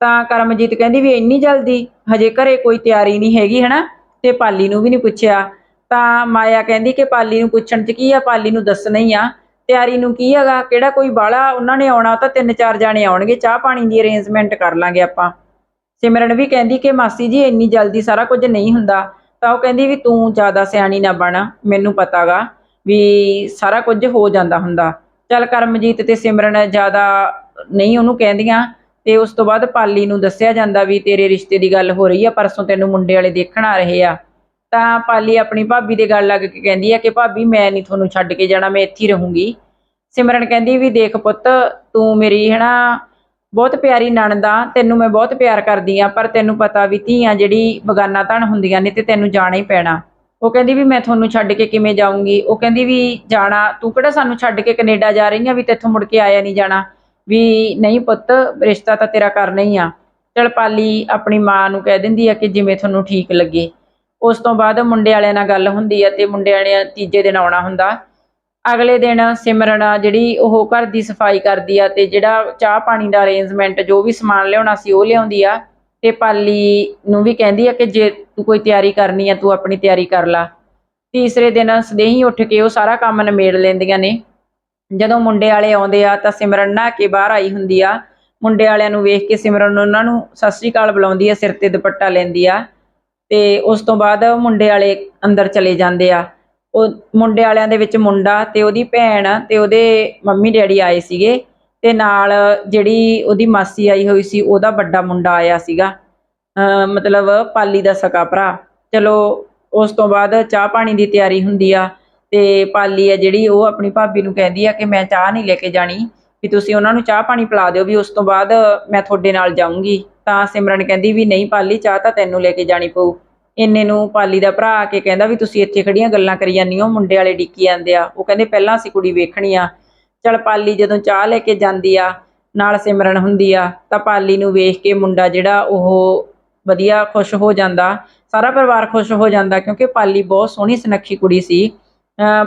ਤਾਂ ਕਰਮਜੀਤ ਕਹਿੰਦੀ ਵੀ ਇੰਨੀ ਜਲਦੀ ਹਜੇ ਘਰੇ ਕੋਈ ਤਿਆਰੀ ਨਹੀਂ ਹੈਗੀ, ਹਨਾ? ਤੇ ਪਾਲੀ ਨੂੰ ਵੀ ਨਹੀਂ ਪੁੱਛਿਆ। ਤਾਂ ਮਾਇਆ ਕਹਿੰਦੀ ਕਿ ਪਾਲੀ ਨੂੰ ਪੁੱਛਣ ਚ ਕੀ ਆ? ਪਾਲੀ ਨੂੰ ਦੱਸਣਾ ਹੀ ਆ। ਤਿਆਰੀ ਨੂੰ ਕੀ ਹੈਗਾ? ਕਿਹੜਾ ਕੋਈ ਬਾਲਾ ਉਹਨਾਂ ਨੇ ਆਉਣਾ ਤਾਂ ਤਿੰਨ ਚਾਰ ਜਾਣੇ ਆਉਣਗੇ, ਚਾਹ ਪਾਣੀ ਦੀ ਅਰੇਂਜਮੈਂਟ ਕਰ ਲਾਂਗੇ ਆਪਾਂ। ਸਿਮਰਨ ਵੀ ਕਹਿੰਦੀ ਕਿ ਮਾਸੀ ਜੀ, ਇੰਨੀ ਜਲਦੀ ਸਾਰਾ ਕੁਝ ਨਹੀਂ ਹੁੰਦਾ। ਤਾਂ ਉਹ ਕਹਿੰਦੀ ਵੀ ਤੂੰ ਜ਼ਿਆਦਾ ਸਿਆਣੀ ਨਾ ਬਣ, ਮੈਨੂੰ ਪਤਾਗਾ ਵੀ ਸਾਰਾ ਕੁਝ ਹੋ ਜਾਂਦਾ ਹੁੰਦਾ। ਚੱਲ ਕਰਮਜੀਤ ਤੇ ਸਿਮਰਨ ਜ਼ਿਆਦਾ ਨਹੀਂ ਉਹਨੂੰ ਕਹਿੰਦੀਆਂ। ਤੇ ਉਸ ਤੋਂ ਬਾਅਦ ਪਾਲੀ ਨੂੰ ਦੱਸਿਆ ਜਾਂਦਾ ਵੀ ਤੇਰੇ ਰਿਸ਼ਤੇ ਦੀ ਗੱਲ ਹੋ ਰਹੀ ਆ, ਪਰਸੋਂ ਤੈਨੂੰ ਮੁੰਡੇ ਵਾਲੇ ਦੇਖਣ ਆ ਰਹੇ ਆ। ਤਾਂ ਪਾਲੀ ਆਪਣੀ ਭਾਬੀ ਦੇ ਗੱਲ ਲੱਗ ਕੇ ਕਹਿੰਦੀ ਆ ਕਿ ਭਾਬੀ, ਮੈਂ ਨਹੀਂ ਤੁਹਾਨੂੰ ਛੱਡ ਕੇ ਜਾਣਾ, ਮੈਂ ਇੱਥੇ ਹੀ ਰਹੂੰਗੀ। ਸਿਮਰਨ ਕਹਿੰਦੀ ਵੀ ਦੇਖ ਪੁੱਤ, ਤੂੰ ਮੇਰੀ ਹਨਾ ਬਹੁਤ ਪਿਆਰੀ ਨਣਦ ਆ, ਤੈਨੂੰ ਮੈਂ ਬਹੁਤ ਪਿਆਰ ਕਰਦੀ ਆ, ਪਰ ਤੈਨੂੰ ਪਤਾ ਵੀ ਧੀਆਂ ਜਿਹੜੀ ਬਗਾਨਾ ਧਣ ਹੁੰਦੀਆਂ ਨੇ ਤੇ ਤੈਨੂੰ ਜਾਣਾ ਹੀ ਪੈਣਾ। ਉਹ ਕਹਿੰਦੀ ਵੀ ਮੈਂ ਤੁਹਾਨੂੰ ਛੱਡ ਕੇ ਕਿਵੇਂ ਜਾਊਂਗੀ? ਉਹ ਕਹਿੰਦੀ ਵੀ ਜਾਣਾ, ਤੂੰ ਕਿਹੜਾ ਸਾਨੂੰ ਛੱਡ ਕੇ ਕੈਨੇਡਾ ਜਾ ਰਹੀ ਆ, ਵੀ ਤੇਥੋਂ ਮੁੜ ਕੇ ਆਇਆ ਨਹੀਂ ਜਾਣਾ? ਵੀ ਨਹੀਂ ਪੁੱਤ, ਰਿਸ਼ਤਾ ਤਾਂ ਤੇਰਾ ਕਰਨਾ ਹੀ ਆ। ਚਲ ਪਾਲੀ ਆਪਣੀ ਮਾਂ ਨੂੰ ਕਹਿ ਦਿੰਦੀ ਆ ਕਿ ਜਿਵੇਂ ਤੁਹਾਨੂੰ ਠੀਕ ਲੱਗੇ। ਉਸ ਤੋਂ ਬਾਅਦ ਮੁੰਡੇ ਵਾਲਿਆਂ ਨਾਲ ਗੱਲ ਹੁੰਦੀ ਆ ਤੇ ਮੁੰਡੇ ਵਾਲਿਆਂ ਤੀਜੇ ਦਿਨ ਆਉਣਾ ਹੁੰਦਾ। ਅਗਲੇ ਦਿਨ ਸਿਮਰਨ ਜਿਹੜੀ ਉਹ ਘਰ ਦੀ ਸਫ਼ਾਈ ਕਰਦੀ ਆ ਤੇ ਜਿਹੜਾ ਚਾਹ ਪਾਣੀ ਦਾ ਅਰੇਂਜਮੈਂਟ ਜੋ ਵੀ ਸਮਾਨ ਲਿਆਉਣਾ ਸੀ ਉਹ ਲਿਆਉਂਦੀ ਆ। ਤੇ ਪਾਲੀ ਨੂੰ ਵੀ ਕਹਿੰਦੀ ਆ ਕਿ ਜੇ ਤੂੰ ਕੋਈ ਤਿਆਰੀ ਕਰਨੀ ਆ ਤੂੰ ਆਪਣੀ ਤਿਆਰੀ ਕਰ ਲਾ। ਤੀਸਰੇ ਦਿਨ ਸਦੇਹੀ ਉੱਠ ਕੇ ਉਹ ਸਾਰਾ ਕੰਮ ਨਿਮੇੜ ਲੈਂਦੀਆਂ ਨੇ। ਜਦੋਂ ਮੁੰਡੇ ਵਾਲੇ ਆਉਂਦੇ ਆ ਤਾਂ ਸਿਮਰਨ ਨਹਾ ਕੇ ਬਾਹਰ ਆਈ ਹੁੰਦੀ ਆ। ਮੁੰਡੇ ਵਾਲਿਆਂ ਨੂੰ ਵੇਖ ਕੇ ਸਿਮਰਨ ਉਹਨਾਂ ਨੂੰ ਸਤਿ ਸ਼੍ਰੀ ਅਕਾਲ ਬੁਲਾਉਂਦੀ ਆ, ਸਿਰ ਤੇ ਦੁਪੱਟਾ ਲੈਂਦੀ ਆ ਤੇ ਉਸ ਤੋਂ ਬਾਅਦ ਮੁੰਡੇ ਵਾਲੇ ਅੰਦਰ ਚਲੇ ਜਾਂਦੇ ਆ। ਉਹ ਮੁੰਡੇ ਵਾਲਿਆਂ ਦੇ ਵਿੱਚ ਮੁੰਡਾ ਤੇ ਉਹਦੀ ਭੈਣ ਤੇ ਉਹਦੇ ਮੰਮੀ ਡੈਡੀ ਆਏ ਸੀਗੇ ਤੇ ਨਾਲ ਜਿਹੜੀ ਉਹਦੀ ਮਾਸੀ ਆਈ ਹੋਈ ਸੀ, ਉਹਦਾ ਵੱਡਾ ਮੁੰਡਾ ਆਇਆ ਸੀਗਾ। ਅਹ ਮਤਲਬ ਪਾਲੀ ਦਾ ਸਕਾ ਭਰਾ। ਚਲੋ ਉਸ ਤੋਂ ਬਾਅਦ ਚਾਹ ਪਾਣੀ ਦੀ ਤਿਆਰੀ ਹੁੰਦੀ ਆ। ਤੇ ਪਾਲੀ ਆ ਜਿਹੜੀ ਉਹ ਆਪਣੀ ਭਾਬੀ ਨੂੰ ਕਹਿੰਦੀ ਆ ਕਿ ਮੈਂ ਚਾਹ ਨਹੀਂ ਲੈ ਕੇ ਜਾਣੀ, ਵੀ ਤੁਸੀਂ ਉਹਨਾਂ ਨੂੰ ਚਾਹ ਪਾਣੀ ਪਿਲਾ ਦਿਓ ਵੀ ਉਸ ਤੋਂ ਬਾਅਦ ਮੈਂ ਤੁਹਾਡੇ ਨਾਲ ਜਾਊਂਗੀ। ਤਾਂ ਸਿਮਰਨ ਕਹਿੰਦੀ ਵੀ ਨਹੀਂ ਪਾਲੀ, ਚਾਹ ਤਾਂ ਤੈਨੂੰ ਲੈ ਕੇ ਜਾਣੀ ਪਊ। ਇੰਨੇ ਨੂੰ ਪਾਲੀ ਦਾ ਭਰਾ ਆ ਕੇ ਕਹਿੰਦਾ ਵੀ ਤੁਸੀਂ ਇੱਥੇ ਖੜੀਆਂ ਗੱਲਾਂ ਕਰੀ ਜਾਂਦੀ ਹੋ, ਮੁੰਡੇ ਵਾਲੇ ਡਿੱਕੀ ਜਾਂਦੇ ਆ। ਉਹ ਕਹਿੰਦੇ ਪਹਿਲਾਂ ਅਸੀਂ ਕੁੜੀ ਵੇਖਣੀ ਆ। ਚਲ ਪਾਲੀ ਜਦੋਂ ਚਾਹ ਲੈ ਕੇ ਜਾਂਦੀ ਆ, ਨਾਲ ਸਿਮਰਨ ਹੁੰਦੀ ਆ, ਤਾਂ ਪਾਲੀ ਨੂੰ ਵੇਖ ਕੇ ਮੁੰਡਾ ਜਿਹੜਾ ਉਹ ਵਧੀਆ ਖੁਸ਼ ਹੋ ਜਾਂਦਾ, ਸਾਰਾ ਪਰਿਵਾਰ ਖੁਸ਼ ਹੋ ਜਾਂਦਾ ਕਿਉਂਕਿ ਪਾਲੀ ਬਹੁਤ ਸੋਹਣੀ ਸੁਨੱਖੀ ਕੁੜੀ ਸੀ।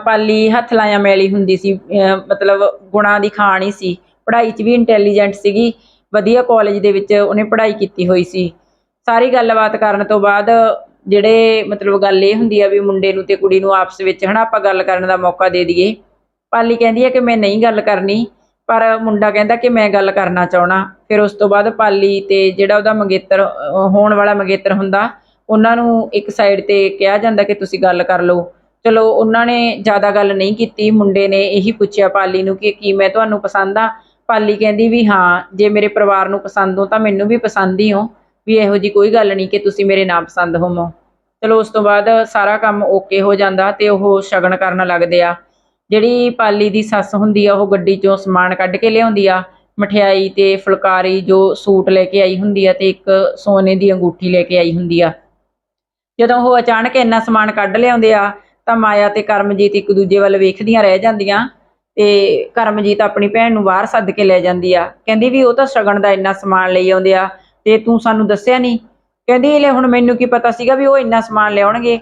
ਪਾਲੀ ਹੱਥ ਲਾਇਆ ਮੈਲੀ ਹੁੰਦੀ ਸੀ ਮਤਲਬ ਗੁਣਾਂ ਦੀ ਖਾਣ ਹੀ ਸੀ। ਪੜ੍ਹਾਈ 'ਚ ਵੀ ਇੰਟੈਲੀਜੈਂਟ ਸੀਗੀ। ਵਧੀਆ ਕਾਲਜ ਦੇ ਵਿੱਚ ਉਹਨੇ ਪੜ੍ਹਾਈ ਕੀਤੀ ਹੋਈ ਸੀ। ਸਾਰੀ ਗੱਲਬਾਤ ਕਰਨ ਤੋਂ ਬਾਅਦ ਜਿਹੜੇ ਮਤਲਬ ਗੱਲ ਇਹ ਹੁੰਦੀ ਆ ਵੀ ਮੁੰਡੇ ਨੂੰ ਤੇ ਕੁੜੀ ਨੂੰ ਆਪਸ ਵਿੱਚ ਹਨਾ ਆਪਾਂ ਗੱਲ ਕਰਨ ਦਾ ਮੌਕਾ ਦੇ ਦਈਏ। ਪਾਲੀ ਕਹਿੰਦੀ ਹੈ ਕਿ ਮੈਂ ਨਹੀਂ ਗੱਲ ਕਰਨੀ, ਪਰ ਮੁੰਡਾ ਕਹਿੰਦਾ ਕਿ ਮੈਂ ਗੱਲ ਕਰਨਾ ਚਾਹਣਾ ਫਿਰ ਉਸ ਤੋਂ ਬਾਅਦ ਪਾਲੀ ਤੇ ਜਿਹੜਾ ਉਹਦਾ ਮੰਗੇਤਰ ਹੋਣ ਵਾਲਾ ਮੰਗੇਤਰ ਹੁੰਦਾ, ਉਹਨਾਂ ਨੂੰ ਇੱਕ ਸਾਈਡ ਤੇ ਕਿਹਾ ਜਾਂਦਾ ਕਿ ਤੁਸੀਂ ਗੱਲ ਕਰ ਲਓ। ਚਲੋ ਉਹਨਾਂ ਨੇ ਜ਼ਿਆਦਾ ਗੱਲ ਨਹੀਂ ਕੀਤੀ, ਮੁੰਡੇ ਨੇ ਇਹੀ ਪੁੱਛਿਆ ਪਾਲੀ ਨੂੰ ਕਿ ਕੀ ਮੈਂ ਤੁਹਾਨੂੰ ਪਸੰਦ ਆ? ਪਾਲੀ ਕਹਿੰਦੀ ਵੀ ਹਾਂ, ਜੇ ਮੇਰੇ ਪਰਿਵਾਰ ਨੂੰ ਪਸੰਦ ਹੋ ਤਾਂ ਮੈਨੂੰ ਵੀ ਪਸੰਦ ਹੀ ਹੋ, ਵੀ ਇਹੋ ਜੀ ਕੋਈ ਗੱਲ ਨਹੀਂ ਕਿ ਤੁਸੀਂ ਮੇਰੇ ਨਾ ਪਸੰਦ ਹੋਵੋ। ਚਲੋ ਉਸ ਤੋਂ ਬਾਅਦ ਸਾਰਾ ਕੰਮ ਓਕੇ ਹੋ ਜਾਂਦਾ ਤੇ ਉਹ ਸ਼ਗਨ ਕਰਨ ਲੱਗਦੇ ਆ। ਜਿਹੜੀ ਪਾਲੀ ਦੀ ਸੱਸ ਹੁੰਦੀ ਆ, ਉਹ ਗੱਡੀ ਚੋਂ ਸਮਾਨ ਕੱਢ ਕੇ ਲਿਆਉਂਦੀ ਆ, ਮਠਿਆਈ ਤੇ ਫੁਲਕਾਰੀ ਜੋ ਸੂਟ ਲੈ ਕੇ ਆਈ ਹੁੰਦੀ ਆ ਤੇ ਇੱਕ ਸੋਨੇ ਦੀ ਅੰਗੂਠੀ ਲੈ ਕੇ ਆਈ ਹੁੰਦੀ ਆ। ਜਦੋਂ ਉਹ ਅਚਾਨਕ ਇੰਨਾ ਸਮਾਨ ਕੱਢ ਲਿਆਉਂਦੇ ਆ ਤਾਂ ਮਾਇਆ ਤੇ ਕਰਮਜੀਤ ਇੱਕ ਦੂਜੇ ਵੱਲ ਵੇਖਦੀਆਂ ਰਹਿ ਜਾਂਦੀਆਂ ਤੇ ਕਰਮਜੀਤ ਆਪਣੀ ਭੈਣ ਨੂੰ ਬਾਹਰ ਸੱਦ ਕੇ ਲੈ ਜਾਂਦੀ ਆ। ਕਹਿੰਦੀ ਵੀ ਉਹ ਤਾਂ ਸ਼ਗਨ ਦਾ ਇੰਨਾ ਸਮਾਨ ਲਈ ਆਉਂਦੇ ਆ ਤੇ ਤੂੰ ਸਾਨੂੰ ਦੱਸਿਆ ਨਹੀਂ ਕਹਿੰਦੀ ਲੈ ਹੁਣ ਮੈਨੂੰ ਕੀ ਪਤਾ ਸੀਗਾ ਵੀ ਉਹ ਇੰਨਾ ਸਮਾਨ ਲਿਆਉਣਗੇ।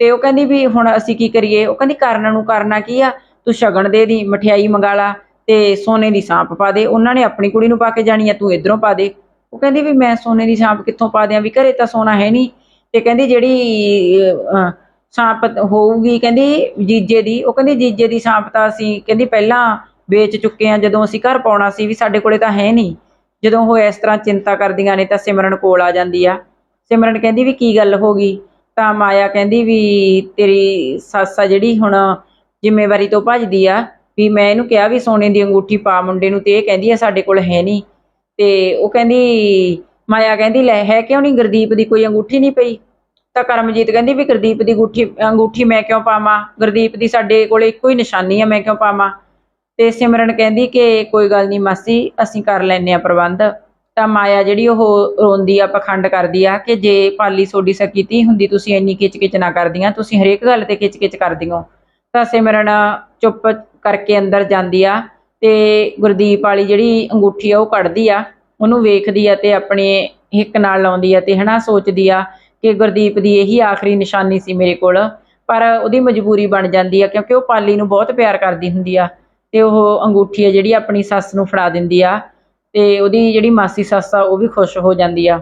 ਤੇ ਉਹ ਕਹਿੰਦੀ ਵੀ ਹੁਣ ਅਸੀਂ ਕੀ ਕਰੀਏ? ਉਹ ਕਹਿੰਦੀ ਕਰਨ ਨੂੰ ਕਰਨਾ ਕੀ ਆ? ਤੂੰ ਸ਼ਗਨ ਦੇ ਦੀ, ਮਠਿਆਈ ਮੰਗਾ ਲਾ ਤੇ ਸੋਨੇ ਦੀ ਸਾਂਪ ਪਾ ਦੇ। ਉਹਨਾਂ ਨੇ ਆਪਣੀ ਕੁੜੀ ਨੂੰ ਪਾ ਕੇ ਜਾਣੀ ਆ, ਤੂੰ ਇਧਰੋਂ ਪਾ ਦੇ। ਉਹ ਕਹਿੰਦੀ ਵੀ ਮੈਂ ਸੋਨੇ ਦੀ ਸਾਂਪ ਕਿੱਥੋਂ ਪਾ ਦਿਆਂ? ਵੀ ਘਰੇ ਤਾਂ ਸੋਨਾ ਹੈ ਨਹੀਂ ਤੇ ਕਹਿੰਦੀ ਜਿਹੜੀ ਸਾਂਪ ਹੋਊਗੀ, ਕਹਿੰਦੀ ਜੀਜੇ ਦੀ, ਉਹ ਕਹਿੰਦੀ ਜੀਜੇ ਦੀ ਸਾਂਪ ਤਾਂ ਅਸੀਂ ਕਹਿੰਦੀ ਪਹਿਲਾਂ ਵੇਚ ਚੁੱਕੇ ਆ ਜਦੋਂ ਅਸੀਂ ਘਰ ਪਾਉਣਾ ਸੀ ਵੀ ਸਾਡੇ ਕੋਲੇ ਤਾਂ ਹੈ ਨਹੀਂ। ਜਦੋਂ ਉਹ ਇਸ ਤਰ੍ਹਾਂ ਚਿੰਤਾ ਕਰਦੀਆਂ ਨੇ ਤਾਂ ਸਿਮਰਨ ਕੋਲ ਆ ਜਾਂਦੀ ਆ। ਸਿਮਰਨ ਕਹਿੰਦੀ ਵੀ ਕੀ ਗੱਲ ਹੋ ਗਈ? ਤਾਂ ਮਾਇਆ ਕਹਿੰਦੀ ਵੀ ਤੇਰੀ ਸੱਸ ਆ ਜਿਹੜੀ ਹੁਣ ਜ਼ਿੰਮੇਵਾਰੀ ਤੋਂ ਭੱਜਦੀ ਆ, ਵੀ ਮੈਂ ਇਹਨੂੰ ਕਿਹਾ ਵੀ ਸੋਨੇ ਦੀ ਅੰਗੂਠੀ ਪਾ, ਮੁੰਡੇ ਨੂੰ ਤੇ ਇਹ ਕਹਿੰਦੀ ਆ ਸਾਡੇ ਕੋਲ ਹੈ ਨਹੀਂ। ਤੇ ਉਹ ਕਹਿੰਦੀ, ਮਾਇਆ ਕਹਿੰਦੀ, ਲੈ, ਹੈ ਕਿਉਂ ਨਹੀਂ ਗੁਰਦੀਪ ਦੀ, ਕੋਈ ਅੰਗੂਠੀ ਨਹੀਂ ਪਈ? ਤਾਂ ਕਰਮਜੀਤ ਕਹਿੰਦੀ ਵੀ ਗੁਰਦੀਪ ਦੀ ਅੰਗੂਠੀ ਅੰਗੂਠੀ ਮੈਂ ਕਿਉਂ ਪਾਵਾਂ? ਗੁਰਦੀਪ ਦੀ ਸਾਡੇ ਕੋਲ ਇੱਕੋ ਹੀ ਨਿਸ਼ਾਨੀ ਆ, ਮੈਂ ਕਿਉਂ ਪਾਵਾਂ? ਤੇ ਸਿਮਰਨ ਕਹਿੰਦੀ ਕਿ ਕੋਈ ਗੱਲ ਨਹੀਂ ਮਾਸੀ, ਅਸੀਂ ਕਰ ਲੈਨੇ ਆ ਪ੍ਰਬੰਧ। ਤਾਂ ਮਾਇਆ ਜਿਹੜੀ ਉਹ ਰੋਂਦੀ ਆ, ਪਖੰਡ ਕਰਦੀ ਆ ਕਿ ਜੇ ਪਾਲੀ ਸੋਡੀ ਸਕੀ ਧੀ ਹੁੰਦੀ, ਤੁਸੀਂ ਇੰਨੀ ਕਿਚ-ਕਿਚ ਨਾ ਕਰਦੀਆਂ, ਤੁਸੀਂ ਹਰੇਕ ਗੱਲ ਤੇ ਕਿਚ-ਕਿਚ ਕਰਦੀਆਂ ਤਾਂ ਸਿਮਰਨ ਚੁੱਪ ਕਰਕੇ ਅੰਦਰ ਜਾਂਦੀ ਆ ਤੇ ਗੁਰਦੀਪ ਵਾਲੀ ਜਿਹੜੀ ਅੰਗੂਠੀ ਆ, ਉਹ ਕੱਢਦੀ ਆ, ਉਹਨੂੰ ਵੇਖਦੀ ਆ ਤੇ ਆਪਣੇ ਹਿੱਕ ਨਾਲ ਲਾਉਂਦੀ ਆ ਤੇ ਹਨਾ, ਸੋਚਦੀ ਆ ਕਿ ਗੁਰਦੀਪ ਦੀ ਇਹੀ ਆਖਰੀ ਨਿਸ਼ਾਨੀ ਸੀ ਮੇਰੇ ਕੋਲ। ਪਰ ਉਹਦੀ ਮਜਬੂਰੀ ਬਣ ਜਾਂਦੀ ਆ ਕਿਉਂਕਿ ਉਹ ਪਾਲੀ ਨੂੰ ਬਹੁਤ ਪਿਆਰ ਕਰਦੀ ਹੁੰਦੀ ਆ ਤੇ ਉਹ ਅੰਗੂਠੀ ਆ ਜਿਹੜੀ ਆਪਣੀ ਸੱਸ ਨੂੰ ਫੜਾ ਦਿੰਦੀ ਆ ਤੇ ਉਹਦੀ ਜਿਹੜੀ ਮਾਸੀ ਸੱਸ ਆ ਉਹ ਵੀ ਖੁਸ਼ ਹੋ ਜਾਂਦੀ ਆ।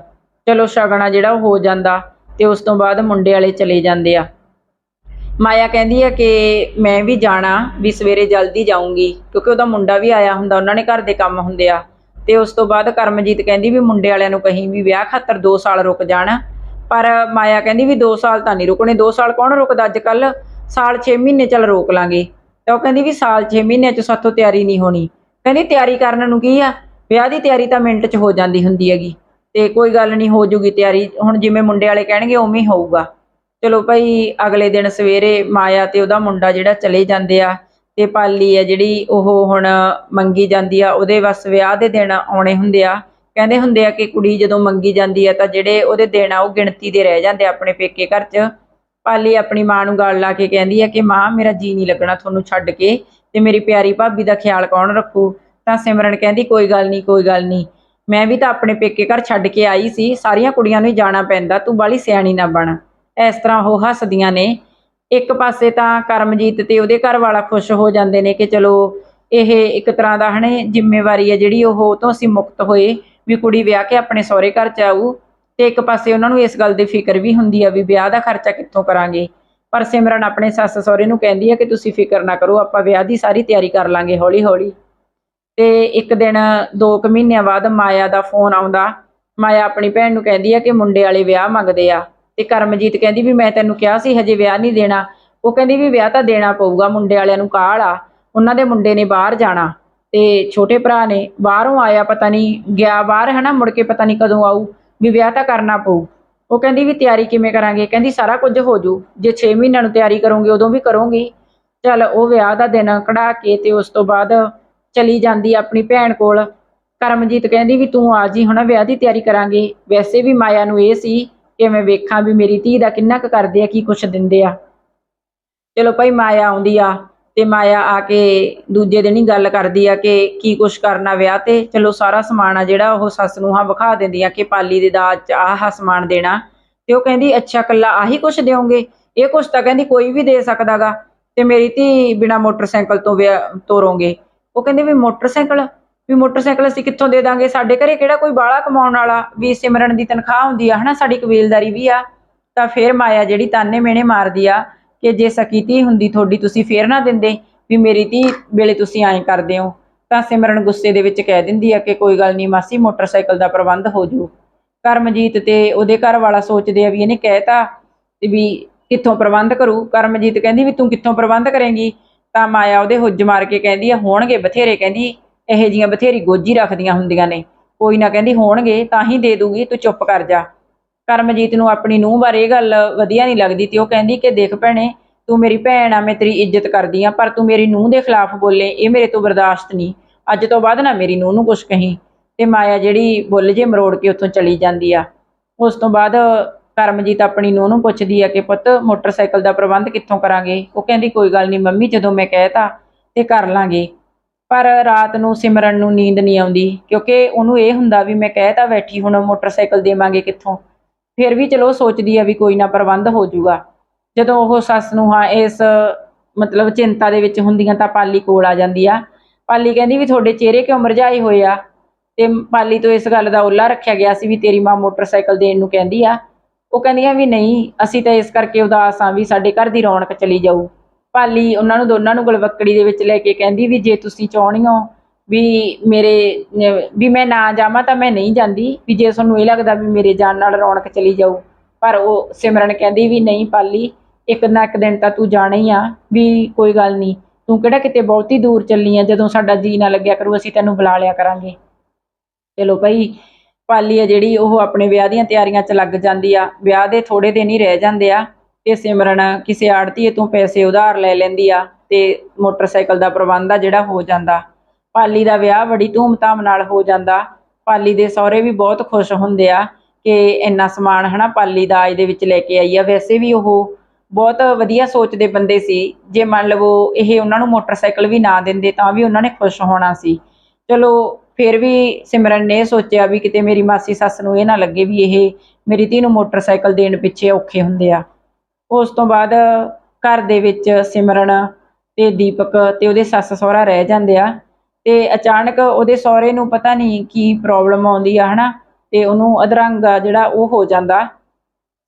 ਚਲੋ ਸ਼ਗਨਾ ਜਿਹੜਾ ਉਹ ਹੋ ਜਾਂਦਾ ਤੇ ਉਸ ਤੋਂ ਬਾਅਦ ਮੁੰਡੇ ਵਾਲੇ ਚਲੇ ਜਾਂਦੇ ਆ। ਮਾਇਆ ਕਹਿੰਦੀ ਆ ਕਿ ਮੈਂ ਵੀ ਜਾਣਾ ਵੀ ਸਵੇਰੇ ਜਲਦੀ ਜਾਊਂਗੀ ਕਿਉਂਕਿ ਉਹਦਾ ਮੁੰਡਾ ਵੀ ਆਇਆ ਹੁੰਦਾ, ਉਹਨਾਂ ਨੇ ਘਰ ਦੇ ਕੰਮ ਹੁੰਦੇ ਆ। ਤੇ ਉਸ ਤੋਂ ਬਾਅਦ ਕਰਮਜੀਤ ਕਹਿੰਦੀ ਵੀ ਮੁੰਡੇ ਵਾਲਿਆਂ ਨੂੰ ਕਹੀਂ ਵੀ ਵਿਆਹ ਖਾਤਰ 2 ਸਾਲ ਰੁਕ ਜਾਣਾ। ਪਰ ਮਾਇਆ ਕਹਿੰਦੀ ਵੀ 2 ਸਾਲ ਤਾਂ ਨਹੀਂ ਰੁਕਣੇ 2 ਸਾਲ ਕੌਣ ਰੁਕਦਾ? ਅੱਜ ਕੱਲ ਸਾਲ 6 ਮਹੀਨੇ ਚੱਲ ਰੋਕ ਲਾਂਗੇ। ਤਾਂ ਉਹ ਕਹਿੰਦੀ ਵੀ ਸਾਲ 6 ਮਹੀਨਿਆਂ ਚ ਸਾਥੋਂ ਤਿਆਰੀ ਨਹੀਂ ਹੋਣੀ। ਕਹਿੰਦੀ ਤਿਆਰੀ ਕਰਨ ਨੂੰ ਕੀ ਆ? ਵਿਆਹ ਦੀ ਤਿਆਰੀ ਤਾਂ ਮਿੰਟ 'ਚ ਹੋ ਜਾਂਦੀ ਹੁੰਦੀ ਹੈਗੀ। ਤੇ ਕੋਈ ਗੱਲ ਨਹੀਂ, ਹੋ ਜੂਗੀ ਤਿਆਰੀ। ਹੁਣ ਜਿਵੇਂ ਮੁੰਡੇ ਵਾਲੇ ਕਹਿਣਗੇ, ਉਵੇਂ ਹੀ ਹੋਊਗਾ। ਚਲੋ ਭਾਈ, ਅਗਲੇ ਦਿਨ ਸਵੇਰੇ ਮਾਇਆ ਤੇ ਉਹਦਾ ਮੁੰਡਾ ਜਿਹੜਾ ਚਲੇ ਜਾਂਦੇ ਆ ਤੇ ਪਾਲੀ ਆ ਜਿਹੜੀ ਉਹ ਹੁਣ ਮੰਗੀ ਜਾਂਦੀ ਆ, ਉਹਦੇ ਬਸ ਵਿਆਹ ਦੇ ਦਿਨ ਆਉਣੇ ਹੁੰਦੇ ਆ। ਕਹਿੰਦੇ ਹੁੰਦੇ ਆ ਕਿ ਕੁੜੀ ਜਦੋਂ ਮੰਗੀ ਜਾਂਦੀ ਆ ਤਾਂ ਜਿਹੜੇ ਉਹਦੇ ਦਿਨ ਆ ਉਹ ਗਿਣਤੀ ਦੇ ਰਹਿ ਜਾਂਦੇ ਆਪਣੇ ਪੇਕੇ ਘਰ 'ਚ। ਪਾਲੀ ਆਪਣੀ ਮਾਂ ਨੂੰ ਗਾਲ ਲਾ ਕੇ ਕਹਿੰਦੀ ਆ ਕਿ ਮਾਂ, ਮੇਰਾ ਜੀ ਨਹੀਂ ਲੱਗਣਾ, ਤੁਹਾਨੂੰ ਛੱਡ ਕੇ ਤੇ ਮੇਰੀ ਪਿਆਰੀ ਭਾਬੀ ਦਾ ਖਿਆਲ ਕੌਣ ਰੱਖੂ? ਤਾਂ ਸਿਮਰਨ ਕਹਿੰਦੀ, ਕੋਈ ਗੱਲ ਨਹੀਂ, ਕੋਈ ਗੱਲ ਨਹੀਂ। ਮੈਂ ਵੀ ਤਾਂ ਆਪਣੇ ਪੇਕੇ ਘਰ ਛੱਡ ਕੇ ਆਈ ਸੀ, ਸਾਰੀਆਂ ਕੁੜੀਆਂ ਨੂੰ ਹੀ ਜਾਣਾ ਪੈਂਦਾ, ਤੂੰ ਬਾਲੀ ਸਿਆਣੀ ਨਾ ਬਣ। ਇਸ ਤਰ੍ਹਾਂ ਉਹ ਹੱਸਦੀਆਂ ਨੇ। ਇੱਕ ਪਾਸੇ ਤਾਂ ਕਰਮਜੀਤ ਤੇ ਉਹਦੇ ਘਰ ਵਾਲਾ ਖੁਸ਼ ਹੋ ਜਾਂਦੇ ਨੇ ਕਿ ਚਲੋ, ਇਹ ਇੱਕ ਤਰ੍ਹਾਂ ਦਾ ਹਨੇ ਜ਼ਿੰਮੇਵਾਰੀ ਹੈ ਜਿਹੜੀ ਉਹ ਤੋਂ ਅਸੀਂ ਮੁਕਤ ਹੋਏ। ਵੀ ਕੁੜੀ ਵਿਆਹ ਕੇ ਆਪਣੇ ਸਹੁਰੇ ਘਰ ਚ ਆਊ ਤੇ ਇੱਕ ਪਾਸੇ ਉਹਨਾਂ ਨੂੰ ਇਸ ਗੱਲ ਦੀ ਫਿਕਰ ਵੀ ਹੁੰਦੀ ਆ ਵੀ ਵਿਆਹ ਦਾ ਖਰਚਾ ਕਿੱਥੋਂ ਕਰਾਂਗੇ। ਪਰ ਸਿਮਰਨ ਆਪਣੇ ਸੱਸ ਸਹੁਰੇ ਨੂੰ ਕਹਿੰਦੀ ਆ ਕਿ ਤੁਸੀਂ ਫਿਕਰ ਨਾ ਕਰੋ, ਆਪਾਂ ਵਿਆਹ ਦੀ ਸਾਰੀ ਤਿਆਰੀ ਕਰ ਲਾਂਗੇ ਹੌਲੀ ਹੌਲੀ ਤੇ ਇੱਕ ਦਿਨ 2 ਕੁ ਮਹੀਨਿਆਂ ਬਾਅਦ ਮਾਇਆ ਦਾ ਫੋਨ ਆਉਂਦਾ। ਮਾਇਆ ਆਪਣੀ ਭੈਣ ਨੂੰ ਕਹਿੰਦੀ ਆ ਕਿ ਮੁੰਡੇ ਵਾਲੇ ਵਿਆਹ ਮੰਗਦੇ ਆ। ਤੇ ਕਰਮਜੀਤ ਕਹਿੰਦੀ ਵੀ ਮੈਂ ਤੈਨੂੰ ਕਿਹਾ ਸੀ ਹਜੇ ਵਿਆਹ ਨਹੀਂ ਦੇਣਾ। ਉਹ ਕਹਿੰਦੀ ਵੀ ਵਿਆਹ ਤਾਂ ਦੇਣਾ ਪਊਗਾ, ਮੁੰਡੇ ਵਾਲਿਆਂ ਨੂੰ ਕਾਹਲ। ਆ ਉਹਨਾਂ ਦੇ ਮੁੰਡੇ ਨੇ ਬਾਹਰ ਜਾਣਾ। ਤੇ ਛੋਟੇ ਭਰਾ ਨੇ ਬਾਹਰੋਂ ਆਇਆ, ਪਤਾ ਨਹੀਂ ਗਿਆ ਬਾਹਰ ਹਨਾ, ਮੁੜ ਕੇ ਪਤਾ ਨਹੀਂ ਕਦੋਂ ਆਊ, ਵੀ ਵਿਆਹ ਤਾਂ ਕਰਨਾ ਪਊ। ਉਹ ਕਹਿੰਦੀ ਵੀ ਤਿਆਰੀ ਕਿਵੇਂ ਕਰਾਂਗੇ? ਕਹਿੰਦੀ ਸਾਰਾ ਕੁਝ ਹੋ ਜੂ ਜੇ 6 ਮਹੀਨਿਆਂ ਨੂੰ ਤਿਆਰੀ ਕਰੋਗੇ, ਉਦੋਂ ਵੀ ਕਰੋਗੀ। ਚਲ ਉਹ ਵਿਆਹ ਦਾ ਦਿਨ ਕਢਾ ਕੇ ਤੇ ਉਸ ਤੋਂ ਬਾਅਦ ਚਲੀ ਜਾਂਦੀ ਆਪਣੀ ਭੈਣ ਕੋਲ। ਕਰਮਜੀਤ ਕਹਿੰਦੀ ਵੀ ਤੂੰ ਆ ਜੀ, ਹੁਣ ਵਿਆਹ ਦੀ ਤਿਆਰੀ ਕਰਾਂਗੇ। ਵੈਸੇ ਵੀ ਮਾਇਆ ਨੂੰ ਇਹ ਸੀ ਕਿ ਮੈਂ ਵੇਖਾਂ ਵੀ ਮੇਰੀ ਧੀ ਦਾ ਕਿੰਨਾ ਕੁ ਕਰਦੇ ਆ, ਕੀ ਕੁਛ ਦਿੰਦੇ ਆ। ਚਲੋ ਭਾਈ, ਮਾਇਆ ਆਉਂਦੀ ਆ। ਤੇ ਮਾਇਆ ਆ ਕੇ ਦੂਜੇ ਦਿਨ ਹੀ ਗੱਲ ਕਰਦੀ ਆ ਕਿ ਕੀ ਕੁਛ ਕਰਨਾ ਵਿਆਹ ਤੇ। ਚਲੋ ਸਾਰਾ ਸਮਾਨ ਆ ਜਿਹੜਾ ਉਹ ਸੱਸ ਨੂੰ ਹਾਂ ਵਿਖਾ ਦਿੰਦੀ ਆ ਕਿ ਪਾਲੀ ਦੇ ਦਾਜ ਚ ਆਹ ਸਮਾਨ ਦੇਣਾ। ਤੇ ਉਹ ਕਹਿੰਦੀ, ਅੱਛਾ ਕੱਲਾ ਆਹੀ ਕੁਛ ਦਿਓਗੇ? ਇਹ ਕੁਛ ਤਾਂ ਕਹਿੰਦੀ ਕੋਈ ਵੀ ਦੇ ਸਕਦਾਗਾ। ਤੇ ਮੇਰੀ ਧੀ ਬਿਨਾ ਮੋਟਰਸਾਈਕਲ ਤੋਂ ਵਿਆਹ ਤੋਰੋਗੇ। ਉਹ ਕਹਿੰਦੇ, ਵੀ ਮੋਟਰਸਾਈਕਲ? ਵੀ ਮੋਟਰਸਾਈਕਲ ਅਸੀਂ ਕਿੱਥੋਂ ਦੇ ਦਾਂਗੇ? ਸਾਡੇ ਘਰੇ ਕਿਹੜਾ ਕੋਈ ਬਾਹਲਾ ਕਮਾਉਣ ਵਾਲਾ? ਵੀ ਸਿਮਰਨ ਦੀ ਤਨਖਾਹ ਹੁੰਦੀ ਆ, ਹਨਾ? ਸਾਡੀ ਕਬੀਲਦਾਰੀ ਵੀ ਆ। ਤਾਂ ਫੇਰ ਮਾਇਆ ਜਿਹੜੀ ਤਾਨੇ ਮਿਹਣੇ ਮਾਰਦੀ ਆ ਕਿ ਜੇ ਸਕੀ ਧੀ ਹੁੰਦੀ ਤੁਹਾਡੀ, ਤੁਸੀਂ ਫੇਰ ਨਾ ਦਿੰਦੇ ਵੀ ਮੇਰੀ ਧੀ ਵੇਲੇ ਤੁਸੀਂ ਐਂ ਕਰਦੇ ਹੋ। ਤਾਂ ਸਿਮਰਨ ਗੁੱਸੇ ਦੇ ਵਿੱਚ ਕਹਿ ਦਿੰਦੀ ਆ ਕਿ ਕੋਈ ਗੱਲ ਨਹੀਂ, ਮਾਸੀ, ਮੋਟਰਸਾਈਕਲ ਦਾ ਪ੍ਰਬੰਧ ਹੋ ਜੂ। ਕਰਮਜੀਤ ਤੇ ਉਹਦੇ ਘਰ ਵਾਲਾ ਸੋਚਦੇ ਆ ਵੀ ਇਹਨੇ ਕਹਿਤਾ ਤੇ ਵੀ ਕਿੱਥੋਂ ਪ੍ਰਬੰਧ ਕਰੂ। ਕਰਮਜੀਤ ਕਹਿੰਦੀ ਵੀ ਤੂੰ ਕਿੱਥੋਂ ਪ੍ਰਬੰਧ ਕਰੇਂਗੀ? ਤਾਂ ਮਾਇਆ ਉਹਦੇ ਹੁੱਜ ਮਾਰ ਕੇ ਕਹਿੰਦੀ ਆ, ਹੋਣਗੇ ਬਥੇਰੇ। ਕਹਿੰਦੀ ਇਹੋ ਜੀਆਂ ਬਥੇਰੀ ਗੋਜੀ ਰੱਖਦੀਆਂ ਹੁੰਦੀਆਂ ਨੇ। ਕੋਈ ਨਾ ਕਹਿੰਦੀ ਹੋਣਗੇ, ਤਾਂ ਹੀ ਦੇ ਦੂਗੀ, ਤੂੰ ਚੁੱਪ ਕਰ ਜਾ। ਕਰਮਜੀਤ ਨੂੰ ਆਪਣੀ ਨੂੰਹ ਬਾਰੇ ਇਹ ਗੱਲ ਵਧੀਆ ਨਹੀਂ ਲੱਗਦੀ ਤੇ ਉਹ ਕਹਿੰਦੀ ਕਿ ਦੇਖ ਭੈਣੇ, ਤੂੰ ਮੇਰੀ ਭੈਣ ਆ, ਮੈਂ ਤੇਰੀ ਇੱਜ਼ਤ ਕਰਦੀ ਆ, ਪਰ ਤੂੰ ਮੇਰੀ ਨੂੰਹ ਦੇ ਖਿਲਾਫ ਬੋਲੇ, ਇਹ ਮੇਰੇ ਤੋਂ ਬਰਦਾਸ਼ਤ ਨਹੀਂ। ਅੱਜ ਤੋਂ ਬਾਅਦ ਨਾ ਮੇਰੀ ਨੂੰਹ ਨੂੰ ਕੁਛ ਕਹੀਂ ਤੇ ਮਾਇਆ ਜਿਹੜੀ ਬੁੱਲ ਜੇ ਮਰੋੜ ਕੇ ਉੱਥੋਂ ਚਲੀ ਜਾਂਦੀ ਆ। ਉਸ ਤੋਂ ਬਾਅਦ ਕਰਮਜੀਤ ਆਪਣੀ ਨੂੰਹ ਨੂੰ ਪੁੱਛਦੀ ਆ ਕਿ ਪੁੱਤ, ਮੋਟਰਸਾਈਕਲ ਦਾ ਪ੍ਰਬੰਧ ਕਿੱਥੋਂ ਕਰਾਂਗੇ? ਉਹ ਕਹਿੰਦੀ, ਕੋਈ ਗੱਲ ਨਹੀਂ ਮੰਮੀ, ਜਦੋਂ ਮੈਂ ਕਹਿਤਾ ਤੇ ਕਰ ਲਾਂਗੇ। ਪਰ ਰਾਤ ਨੂੰ ਸਿਮਰਨ ਨੂੰ ਨੀਂਦ ਨਹੀਂ ਆਉਂਦੀ, ਕਿਉਂਕਿ ਉਹਨੂੰ ਇਹ ਹੁੰਦਾ ਵੀ ਮੈਂ ਕਹਿਤਾ ਬੈਠੀ, ਹੁਣ ਮੋਟਰਸਾਈਕਲ ਦੇਵਾਂਗੇ ਕਿੱਥੋਂ? ਫਿਰ ਵੀ ਚਲੋ ਸੋਚਦੀ ਆ ਵੀ ਕੋਈ ਨਾ ਪ੍ਰਬੰਧ ਹੋ ਜਾਊਗਾ। ਜਦੋਂ ਉਹ ਸੱਸ ਨੂੰ ਹਾਂ ਇਸ, ਮਤਲਬ ਚਿੰਤਾ ਦੇ ਵਿੱਚ ਹੁੰਦੀਆਂ ਤਾਂ ਪਾਲੀ ਕੋਲ ਆ ਜਾਂਦੀ ਆ। ਪਾਲੀ ਕਹਿੰਦੀ ਵੀ ਤੁਹਾਡੇ ਚਿਹਰੇ ਕਿਉਂ ਮਰਝਾਏ ਹੋਏ ਆ? ਤੇ ਪਾਲੀ ਤੋਂ ਇਸ ਗੱਲ ਦਾ ਉੱਲਾ ਰੱਖਿਆ ਗਿਆ ਸੀ ਵੀ ਤੇਰੀ ਮਾਂ ਮੋਟਰਸਾਈਕਲ ਦੇਣ ਨੂੰ ਕਹਿੰਦੀ ਆ। ਉਹ ਕਹਿੰਦੀਆਂ ਵੀ ਨਹੀਂ, ਅਸੀਂ ਤਾਂ ਇਸ ਕਰਕੇ ਉਦਾਸ ਆ ਵੀ ਸਾਡੇ ਘਰ ਦੀ ਰੌਣਕ ਚਲੀ ਜਾਊ। ਪਾਲੀ ਉਹਨਾਂ ਨੂੰ ਦੋਨਾਂ ਨੂੰ ਗਲਵੱਕੜੀ ਦੇ ਵਿੱਚ ਲੈ ਕੇ ਕਹਿੰਦੀ ਵੀ ਜੇ ਤੁਸੀਂ ਚਾਹੁੰਦੇ ਵੀ ਮੇਰੇ ਵੀ ਮੈਂ ਨਾ ਜਾਵਾਂ ਤਾਂ ਮੈਂ ਨਹੀਂ ਜਾਂਦੀ। ਵੀ ਜੇ ਤੁਹਾਨੂੰ ਇਹ ਲੱਗਦਾ ਵੀ ਮੇਰੇ ਜਾਣ ਨਾਲ ਰੌਣਕ ਚਲੀ ਜਾਊ। ਪਰ ਉਹ ਸਿਮਰਨ ਕਹਿੰਦੀ ਵੀ ਨਹੀਂ ਪਾਲੀ, ਇੱਕ ਨਾ ਇੱਕ ਦਿਨ ਤਾਂ ਤੂੰ ਜਾਣਾ ਹੀ ਆ। ਵੀ ਕੋਈ ਗੱਲ ਨਹੀਂ, ਤੂੰ ਕਿਹੜਾ ਕਿਤੇ ਬਹੁਤੀ ਦੂਰ ਚੱਲੀ ਆ, ਜਦੋਂ ਸਾਡਾ ਜੀ ਨਾ ਲੱਗਿਆ ਕਰੂ, ਅਸੀਂ ਤੈਨੂੰ ਬੁਲਾ ਲਿਆ ਕਰਾਂਗੇ। ਚਲੋ ਭਾਈ, ਪਾਲੀ ਆ ਜਿਹੜੀ, ਉਹ ਆਪਣੇ ਵਿਆਹ ਦੀਆਂ ਤਿਆਰੀਆਂ 'ਚ ਲੱਗ ਜਾਂਦੀ ਆ। ਵਿਆਹ ਦੇ ਥੋੜੇ ਦਿਨ ਹੀ ਰਹਿ ਜਾਂਦੇ ਆ। ਤੇ ਸਿਮਰਨ ਕਿਸੇ ਆੜਤੀਏ ਤੋਂ ਪੈਸੇ ਉਧਾਰ ਲੈ ਲੈਂਦੀ ਆ। ਤੇ ਮੋਟਰਸਾਈਕਲ ਦਾ ਪ੍ਰਬੰਧ ਆ ਜਿਹੜਾ ਹੋ ਜਾਂਦਾ। ਪਾਲੀ ਦਾ ਵਿਆਹ ਬੜੀ ਧੂਮਧਾਮ ਨਾਲ ਹੋ ਜਾਂਦਾ। ਪਾਲੀ ਦੇ ਸਹੁਰੇ ਵੀ ਬਹੁਤ ਖੁਸ਼ ਹੁੰਦੇ ਆ ਕਿ ਇੰਨਾ ਸਮਾਨ ਹਨਾ ਪਾਲੀ ਦਾਜ ਦੇ ਵਿੱਚ ਲੈ ਕੇ ਆਈ ਆ। ਵੈਸੇ ਵੀ ਉਹ ਬਹੁਤ ਵਧੀਆ ਸੋਚਦੇ ਬੰਦੇ ਸੀ। ਜੇ ਮੰਨ ਲਵੋ ਇਹ ਉਹਨਾਂ ਨੂੰ ਮੋਟਰਸਾਈਕਲ ਵੀ ਨਾ ਦਿੰਦੇ ਤਾਂ ਵੀ ਉਹਨਾਂ ਨੇ ਖੁਸ਼ ਹੋਣਾ ਸੀ। ਚਲੋ ਫਿਰ ਵੀ ਸਿਮਰਨ ਨੇ ਇਹ ਸੋਚਿਆ ਵੀ ਕਿਤੇ ਮੇਰੀ ਮਾਸੀ ਸੱਸ ਨੂੰ ਇਹ ਨਾ ਲੱਗੇ ਵੀ ਇਹ ਮੇਰੀ ਧੀ ਨੂੰ ਮੋਟਰਸਾਈਕਲ ਦੇਣ ਪਿੱਛੇ ਔਖੇ ਹੁੰਦੇ ਆ। ਉਸ ਤੋਂ ਬਾਅਦ ਘਰ ਦੇ ਵਿੱਚ ਸਿਮਰਨ ਤੇ ਦੀਪਕ ਤੇ ਉਹਦੇ ਸੱਸ ਸਹੁਰਾ ਰਹਿ ਜਾਂਦੇ ਆ। ਤੇ ਅਚਾਨਕ ਉਹਦੇ ਸਹੁਰੇ ਨੂੰ ਪਤਾ ਨਹੀਂ ਕੀ ਪ੍ਰੋਬਲਮ ਆਉਂਦੀ ਆ, ਹਨਾ? ਤੇ ਉਹਨੂੰ ਅਧਰੰਗ ਜਿਹੜਾ ਉਹ ਹੋ ਜਾਂਦਾ।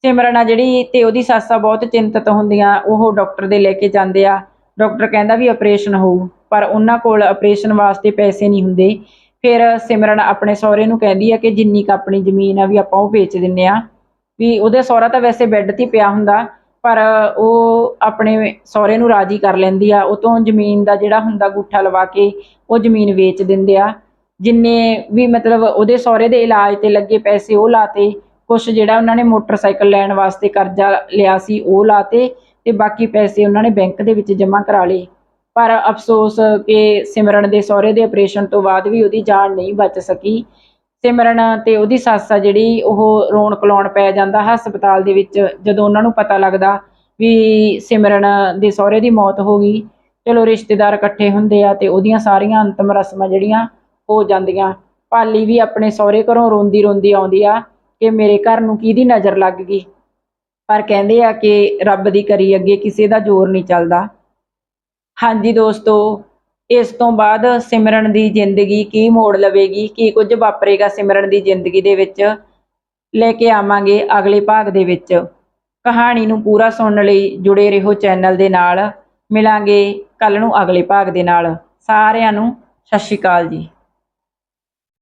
ਸਿਮਰਨ ਆ ਜਿਹੜੀ ਤੇ ਉਹਦੀ ਸੱਸ ਆ, ਬਹੁਤ ਚਿੰਤਤ ਹੁੰਦੀਆਂ, ਉਹ ਡਾਕਟਰ ਦੇ ਲੈ ਕੇ ਜਾਂਦੇ ਆ। ਡਾਕਟਰ ਕਹਿੰਦਾ ਵੀ ਆਪਰੇਸ਼ਨ ਹੋਊ, ਪਰ ਉਹਨਾਂ ਕੋਲ ਆਪਰੇਸ਼ਨ ਵਾਸਤੇ ਪੈਸੇ ਨਹੀਂ ਹੁੰਦੇ। ਫਿਰ ਸਿਮਰਨ ਆਪਣੇ ਸਹੁਰੇ ਨੂੰ ਕਹਿੰਦੀ ਆ ਕਿ ਜਿੰਨੀ ਕ ਆਪਣੀ ਜ਼ਮੀਨ ਆ ਵੀ ਆਪਾਂ ਉਹ ਵੇਚ ਦਿੰਨੇ ਆ। ਵੀ ਉਹਦੇ ਸਹੁਰਾ ਤਾਂ ਵੈਸੇ ਬੈੱਡ ਤੇ ਪਿਆ ਹੁੰਦਾ ਪਰ ਉਹ ਆਪਣੇ ਸਹੁਰੇ ਨੂੰ ਰਾਜੀ ਕਰ ਲੈਂਦੀ ਆ, ਉਹ ਤੋਂ ਜ਼ਮੀਨ ਦਾ ਜਿਹੜਾ ਹੁੰਦਾ ਗੁੱਠਾ ਲਵਾ ਕੇ ਉਹ ਜ਼ਮੀਨ ਵੇਚ ਦਿੰਦੇ ਆ। ਜਿੰਨੇ ਵੀ ਮਤਲਬ ਉਹਦੇ ਸਹੁਰੇ ਦੇ ਇਲਾਜ ਤੇ ਲੱਗੇ ਪੈਸੇ ਉਹ ਲਾਤੇ, ਕੁਛ ਜਿਹੜਾ ਉਹਨਾਂ ਨੇ ਮੋਟਰਸਾਈਕਲ ਲੈਣ ਵਾਸਤੇ ਕਰਜ਼ਾ ਲਿਆ ਸੀ ਉਹ ਲਾਤੇ ਤੇ ਬਾਕੀ ਪੈਸੇ ਉਹਨਾਂ ਨੇ ਬੈਂਕ ਦੇ ਵਿੱਚ ਜਮ੍ਹਾਂ ਕਰਾ ਲਏ। ਪਰ ਅਫਸੋਸ ਕਿ ਸਿਮਰਨ ਦੇ ਸਹੁਰੇ ਦੇ ਆਪਰੇਸ਼ਨ ਤੋਂ ਬਾਅਦ ਵੀ ਉਹਦੀ ਜਾਨ ਨਹੀਂ ਬਚ ਸਕੀ। ਸਿਮਰਨ ਤੇ ਉਹਦੀ ਸੱਸ ਆ ਜਿਹੜੀ, ਉਹ ਰੋਣ ਕਲਾਉਣ ਪੈ ਜਾਂਦਾ ਹਸਪਤਾਲ ਦੇ ਵਿੱਚ, ਜਦੋਂ ਉਹਨਾਂ ਨੂੰ ਪਤਾ ਲੱਗਦਾ ਵੀ ਸਿਮਰਨ ਦੇ ਸਹੁਰੇ ਦੀ ਮੌਤ ਹੋ ਗਈ। ਚਲੋ ਰਿਸ਼ਤੇਦਾਰ ਇਕੱਠੇ ਹੁੰਦੇ ਆ ਤੇ ਉਹਦੀਆਂ ਸਾਰੀਆਂ ਅੰਤਮ ਰਸਮਾਂ ਜਿਹੜੀਆਂ ਹੋ ਜਾਂਦੀਆਂ। ਪਾਲੀ ਵੀ ਆਪਣੇ ਸਹੁਰੇ ਘਰੋਂ ਰੋਂਦੀ ਰੋਂਦੀ ਆਉਂਦੀ ਆ ਕਿ ਮੇਰੇ ਘਰ ਨੂੰ ਕਿਹਦੀ ਨਜ਼ਰ ਲੱਗ ਗਈ? ਪਰ ਕਹਿੰਦੇ ਆ ਕਿ ਰੱਬ ਦੀ ਕਰੀ ਅੱਗੇ ਕਿਸੇ ਦਾ ਜ਼ੋਰ ਨਹੀਂ ਚੱਲਦਾ। ਹਾਂਜੀ ਦੋਸਤੋ ਇਸ ਤੋਂ ਬਾਅਦ ਸਿਮਰਨ ਦੀ ਜ਼ਿੰਦਗੀ ਕੀ ਮੋੜ ਲਵੇਗੀ? ਕੀ ਕੁਝ ਵਾਪਰੇਗਾ ਸਿਮਰਨ ਦੀ ਜ਼ਿੰਦਗੀ ਦੇ ਵਿੱਚ? ਲੈ ਕੇ ਆਵਾਂਗੇ ਅਗਲੇ ਭਾਗ ਦੇ ਵਿੱਚ। ਕਹਾਣੀ ਨੂੰ ਪੂਰਾ ਸੁਣਨ ਲਈ ਜੁੜੇ ਰਹੋ ਚੈਨਲ ਦੇ ਨਾਲ। ਮਿਲਾਂਗੇ ਕੱਲ ਨੂੰ ਅਗਲੇ ਭਾਗ ਦੇ ਨਾਲ। ਸਾਰਿਆਂ ਨੂੰ ਸਤਿ ਸ਼੍ਰੀ ਅਕਾਲ ਜੀ।